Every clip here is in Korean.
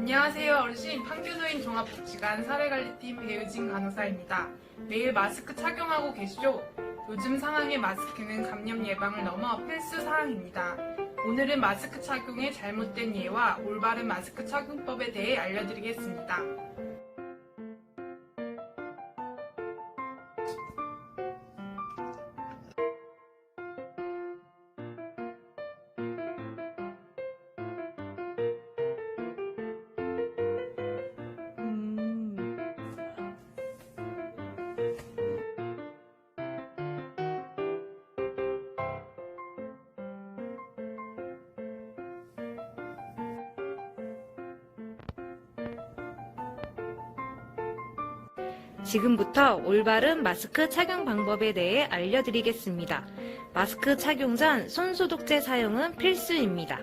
안녕하세요 어르신 판교노인 종합복지관 사회관리팀 배유진 간호사입니다. 매일 마스크 착용하고 계시죠? 요즘 상황의 마스크는 감염 예방을 넘어 필수 사항입니다. 오늘은 마스크 착용의 잘못된 예와 올바른 마스크 착용법에 대해 알려드리겠습니다. 지금부터 올바른 마스크 착용 방법에 대해 알려드리겠습니다. 마스크 착용 전 손소독제 사용은 필수입니다.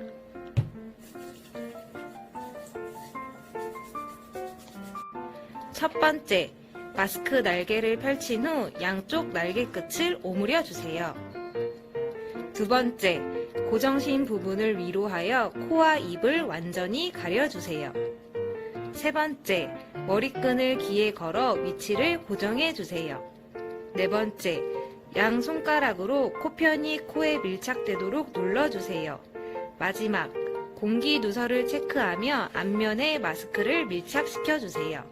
첫 번째, 마스크 날개를 펼친 후 양쪽 날개 끝을 오므려 주세요. 두 번째, 고정신 부분을 위로 하여 코와 입을 완전히 가려주세요. 세 번째, 머리끈을 귀에 걸어 위치를 고정해 주세요. 네 번째, 양 손가락으로 코편이 코에 밀착되도록 눌러주세요. 마지막, 공기 누설을 체크하며 앞면에 마스크를 밀착시켜 주세요.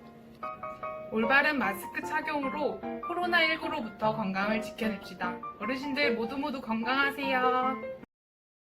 올바른 마스크 착용으로 코로나19로부터 건강을 지켜냅시다. 어르신들 모두 모두 건강하세요.